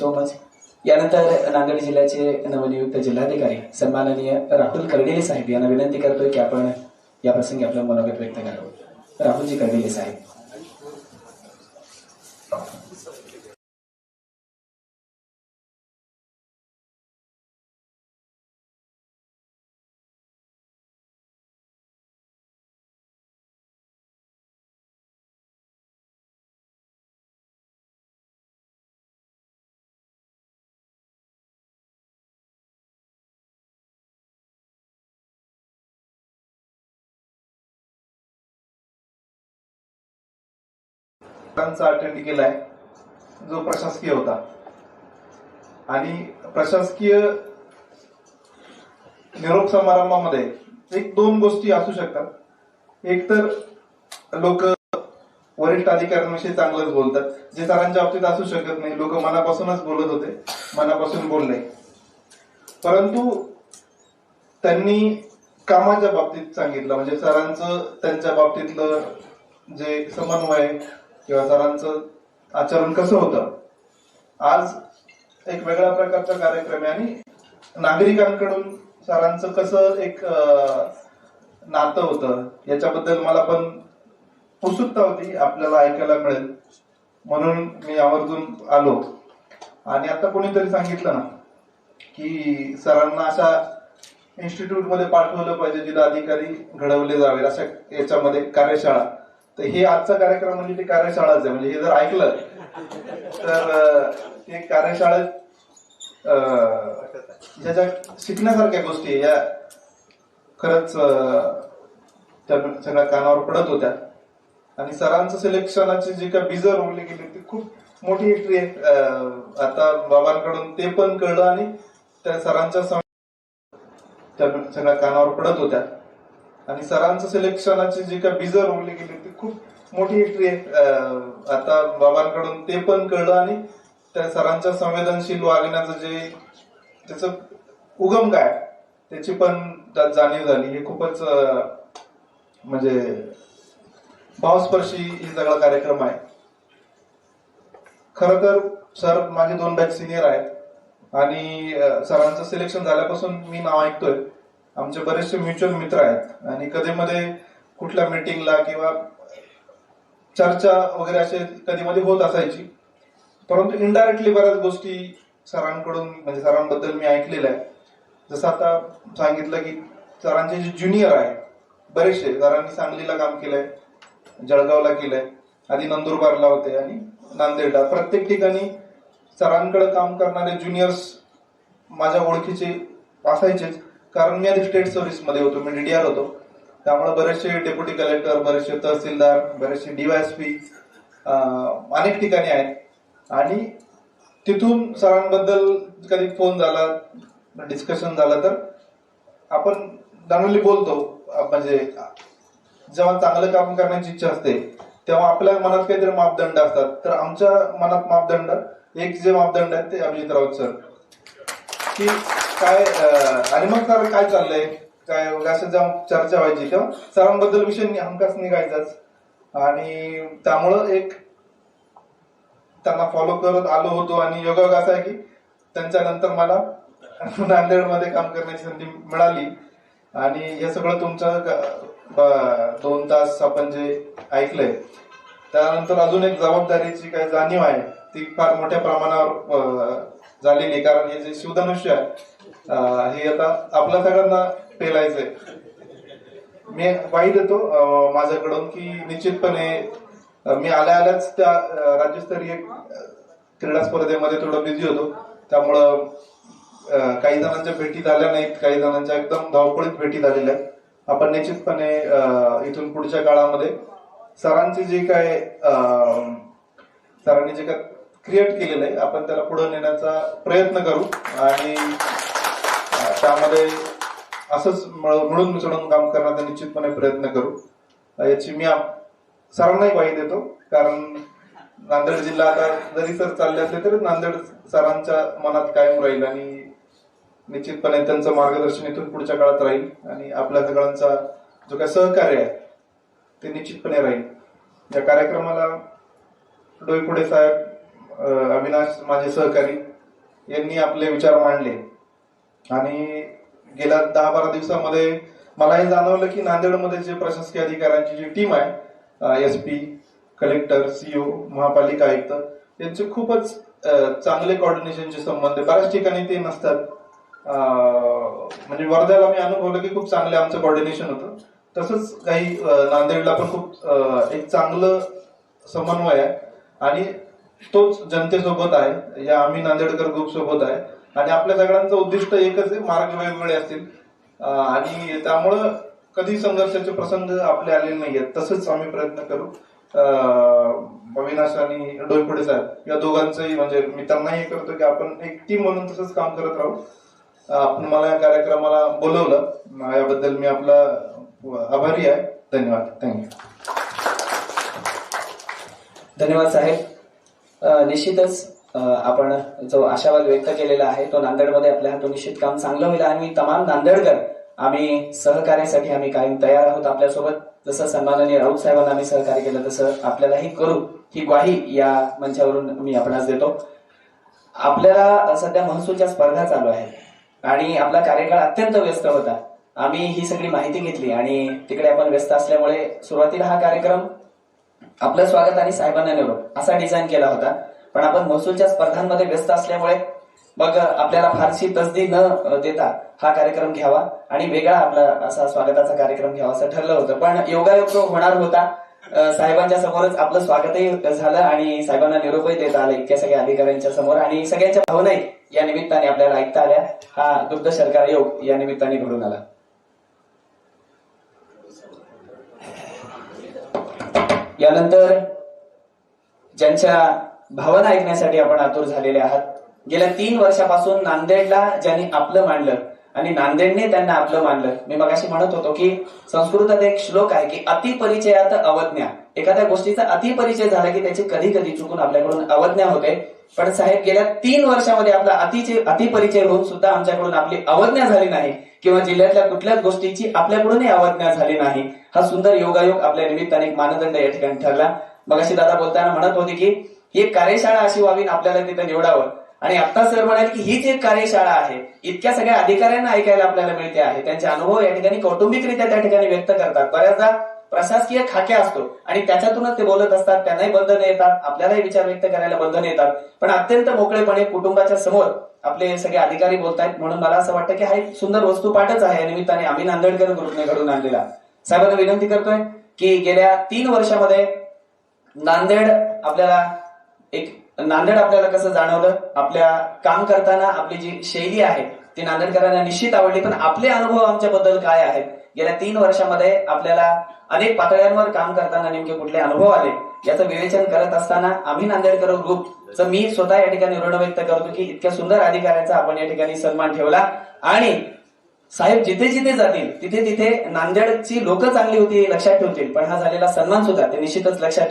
So much यानंतर नांदेड जिल्ह्याचे नवनियुक्त जिल्हाधिकारी सन्माननीय राहुल कर्डिले साहेब यांना विनंती करतोय की आपण या प्रसंगी आपलं मनोगत व्यक्त करावं. राहुलजी कर्डिले साहेब. चा अटेंड केलाय. जो प्रशासकीय होता. आणि प्रशासकीय निरोप समारंभामध्ये एक दोन गोष्टी असू शकतात. एक तर लोक वरिष्ठ अधिकाऱ्यांविषयी चांगलंच बोलतात. जे सरांच्या बाबतीत असू शकत नाही. लोक मनापासूनच बोलत होते. मनापासून बोलले. परंतु त्यांनी कामाच्या बाबतीत सांगितलं. म्हणजे सरांचं त्यांच्या बाबतीतलं जे समन्वय किंवा सरांचं आचरण कसं होतं? आज एक वेगळ्या प्रकारचा कार्यक्रम आहे आणि नागरिकांकडून सरांचं कसं एक नातं होतं याच्याबद्दल मला पण उत्सुकता होती आपल्याला ऐकायला मिळेल. म्हणून मी आवर्जून आलो. आणि आता कोणीतरी सांगितलं ना की सरांना अशा इन्स्टिट्यूटमध्ये पाठवलं पाहिजे जिथे अधिकारी घडवले जावे अशा याच्यामध्ये कार्यशाळा. तर हे आजचा कार्यक्रम म्हणजे ते कार्यशाळाच आहे. म्हणजे हे जर ऐकलं तर ते कार्यशाळेत ज्याच्या शिकण्यासारख्या गोष्टी या खरंच त्या सगळ्या कानावर पडत होत्या. आणि सरांचं सिलेक्शनाची जी काय बीज रोवली गेली ती खूप मोठी हिस्ट्री आहे. आता बाबांकडून ते पण कळलं आणि त्या सरांच्या त्या सगळ्या कानावर पडत होत्या. आणि सरांचं सिलेक्शनाची जी काय बीज रोवली गेली ती खूप मोठी हिस्ट्री आहे. आता बाबांकडून ते पण कळलं आणि त्या सरांच्या संवेदनशील वागण्याचं जे त्याचं उगम काय त्याची पण त्यात जाणीव झाली. हे खूपच म्हणजे भावस्पर्शी हे सगळा कार्यक्रम आहे. खर तर सर माझे दोन बॅच सिनियर आहेत आणि सरांचं सिलेक्शन झाल्यापासून मी नाव ऐकतोय. आमचे बरेचसे म्युच्युअल मित्र आहेत. आणि कधी मध्ये कुठल्या मीटिंगला किंवा चर्चा वगैरे असे कधी मध्ये होत असायची. परंतु इनडायरेक्टली बऱ्याच गोष्टी सरांकडून म्हणजे सरांबद्दल मी ऐकलेल्या आहे जसं आता सांगितलं की सरांचे जे ज्युनियर आहे बरेचसे सरांनी सांगलीला काम केलंय जळगावला केलंय आधी नंदुरबारला होते आणि नांदेडला. प्रत्येक ठिकाणी सरांकडे काम करणारे ज्युनियर्स माझ्या ओळखीचे असायचेच. कारण मी आधी स्टेट सर्व्हिसमध्ये होतो मी डीडीआर होतो. त्यामुळे बरेचसे डेप्युटी कलेक्टर बरेचसे तहसीलदार बरेचसे डीवायएसपी अनेक ठिकाणी आहेत. आणि तिथून सरांबद्दल कधी फोन झाला डिस्कशन झालं तर आपण जनरली बोलतो. म्हणजे जेव्हा चांगलं काम करण्याची इच्छा असते तेव्हा आपल्या मनात काहीतरी मापदंड असतात. तर आमच्या मनात मापदंड एक जे मापदंड आहेत ते अभिजित राऊत सर. की काय आणि मग सर काय चाललंय? काय असं जाऊन चर्चा व्हायची तेव्हा सरांबद्दल विषय हमखास निघायचाच. आणि त्यामुळं एक त्यांना फॉलो करत आलो होतो आणि योगायोग असा आहे की त्यांच्यानंतर मला नांदेडमध्ये काम करण्याची संधी मिळाली. आणि हे सगळं तुमचं ब- दोन तास आपण जे ऐकलंय त्यानंतर अजून एक जबाबदारीची काय जाणीव आहे. ती फार मोठ्या प्रमाणावर झालेली कारण हे जे शिवधनुष्य आहे हे आता आपल्या सगळ्यांना पेलायचंय. मी वाई देतो माझ्याकडून की निश्चितपणे मी आल्या आल्याच त्या राज्यस्तरीय क्रीडा स्पर्धेमध्ये थोडं बिझी होतो. त्यामुळं काही जणांच्या भेटी झाल्या नाहीत काही जणांच्या एकदम धावपळीत भेटी झालेल्या आहेत. आपण निश्चितपणे इथून पुढच्या काळामध्ये सरांची जे काय सरांनी जे काय क्रिएट केलेलं आहे. आपण त्याला पुढे नेण्याचा प्रयत्न करू. आणि त्यामध्ये असंच मिळ- मिळून मिसळून काम करण्याचा निश्चितपणे प्रयत्न करू. याची मी सरांनाही ग्वाही देतो. कारण नांदेड जिल्हा आता जरी सर चालले असले तरी नांदेड सरांच्या मनात कायम राहील आणि निश्चितपणे त्यांचं मार्गदर्शन इथून पुढच्या काळात राहील आणि आपल्या सगळ्यांचा जो काही सहकार्य आहे ते निश्चितपणे राहील. या कार्यक्रमाला डोईपुडे साहेब अविनाश माझे सहकारी यांनी आपले विचार मांडले. आणि गेल्या दहा बारा दिवसामध्ये मला हे जाणवलं की नांदेडमध्ये जे प्रशासकीय अधिकाऱ्यांची जी टीम आहे एस पी कलेक्टर सीओ महापालिका आयुक्त यांचे खूपच चांगले कॉर्डिनेशनचे संबंध आहे. बऱ्याच ठिकाणी ते नसतात. म्हणजे वर्ध्याला मी अनुभवलं की खूप चांगले आमचं कॉर्डिनेशन होतं. तसंच काही नांदेडला पण खूप एक चांगलं समन्वय आहे. आणि तोच जनतेसोबत आहे. या आम्ही नांदेडकर ग्रुप सोबत आहे. आणि आपल्या सगळ्यांचं उद्दिष्ट एकच आहे मार्ग वेगवेगळे असतील. आणि त्यामुळं कधी संघर्षाचे प्रसंग आपले आलेले नाहीयेत. तसंच आम्ही प्रयत्न करू. अं, अविनाश आणि डोईफोडे साहेब या दोघांचंही म्हणजे मी त्यांनाही हे करतो की आपण एक टीम म्हणून तसंच काम करत राहू. आपण मला या कार्यक्रमाला बोलवलं. याबद्दल मी आपला आभारी आहे. धन्यवाद. थँक्यू धन्यवाद साहेब. निश्चितच आपण जो आशावाद व्यक्त केलेला आहे तो नांदेडमध्ये आपल्या हातून निश्चित काम चांगलं होईल आणि तमाम नांदेडकर आम्ही सहकार्यासाठी आम्ही कायम तयार आहोत आपल्यासोबत. जसं सन्माननीय राऊत साहेबांना आम्ही सहकार्य केलं तसं आपल्यालाही करू. ही ग्वाही या मंचावरून मी आपणास देतो. आपल्याला सध्या महसूलच्या स्पर्धा चालू आहेत. आणि आपला कार्यकाळ अत्यंत व्यस्त होता. आम्ही ही सगळी माहिती घेतली आणि तिकडे आपण व्यस्त असल्यामुळे सुरुवातीला हा कार्यक्रम आपलं स्वागत आणि साहेबांना निरोप असा डिझाईन केला होता. पण आपण महसूलच्या स्पर्धांमध्ये व्यस्त असल्यामुळे मग आपल्याला फारशी तसदी न देता हा कार्यक्रम घ्यावा आणि वेगळा आपला असा स्वागताचा कार्यक्रम घ्यावा असं ठरलं होतं. पण योगायोग तो होणार होता. साहेबांच्या समोरच आपलं स्वागतही झालं आणि साहेबांना निरोपही देता आला. इतक्या सगळ्या अधिकाऱ्यांच्या समोर आणि सगळ्यांच्या भावनाही या निमित्ताने आपल्याला ऐकता आल्या. हा दुग्ध शर्करा योग या निमित्ताने घडून आला. यानंतर ज्यांच्या भावना ऐकण्यासाठी आपण आतुर झालेले आहात गेल्या तीन वर्षापासून नांदेडला ज्यांनी आपलं मांडलं आणि नांदेडने त्यांना आपलं मानलं मी मगाशी म्हणत होतो की संस्कृतात एक श्लोक आहे की अतिपरिचयात अवज्ञा. एखाद्या गोष्टीचा अतिपरिचय झाला की त्याची कधी कधी चुकून आपल्याकडून अवज्ञा होते. पण साहेब गेल्या तीन वर्षामध्ये आपला अतिचे अतिपरिचय होऊन सुद्धा आमच्याकडून आपली अवज्ञा झाली नाही. किंवा जिल्ह्यातल्या कुठल्याच गोष्टीची आपल्याकडूनही अवज्ञा झाली नाही. हा सुंदर योगायोग आपल्या निमित्ताने एक मानदंड या ठिकाणी ठरला. मग अशी दादा बोलताना म्हणत होते की ही कार्यशाळा अशी व्हावी आपल्याला तिथं निवडावं. आणि आता सर म्हणाले की हीच एक कार्यशाळा आहे. इतक्या सगळ्या अधिकाऱ्यांना ऐकायला आपल्याला मिळते आहे. त्यांचे अनुभव या ठिकाणी कौटुंबिकरित्या त्या ठिकाणी व्यक्त करतात. बऱ्याचदा प्रशासकीय खाक्या असतो आणि त्याच्यातूनच ते बोलत असतात त्यांनाही बंधन येतात आपल्यालाही विचार व्यक्त करायला बंधन येतात. पण अत्यंत मोकळेपणे कुटुंबाच्या समोर आपले सगळे अधिकारी बोलतायत म्हणून मला असं वाटतं की हा एक सुंदर वस्तुपाठच आहे. निमित्ताने आम्ही नांदेडकर ग्रुपने घडून आणलेला. साहेबांना विनंती करतोय की गेल्या तीन वर्षामध्ये नांदेड आपल्याला एक नांदेड आपल्याला कसं जाणवलं? आपल्या काम करताना आपली जी शैली आहे ती नांदेडकरांना निश्चित आवडली पण आपले अनुभव आमच्याबद्दल काय आहेत? गेल्या तीन वर्षामध्ये आपल्याला अनेक पातळ्यांवर काम करताना नेमके कुठले अनुभव आले? याचं विवेचन करत असताना आम्ही नांदेडकर ग्रुपचं मी स्वतः या ठिकाणी ऋण व्यक्त करतो की इतक्या सुंदर अधिकाऱ्यांचा आपण या ठिकाणी सन्मान ठेवला. आणि साहेब जिथे जिथे जातील तिथे तिथे नांदेडची लोक चांगली होती लक्षात ठेवतील पण हा झालेला सन्मान सुद्धा ते निश्चितच लक्षात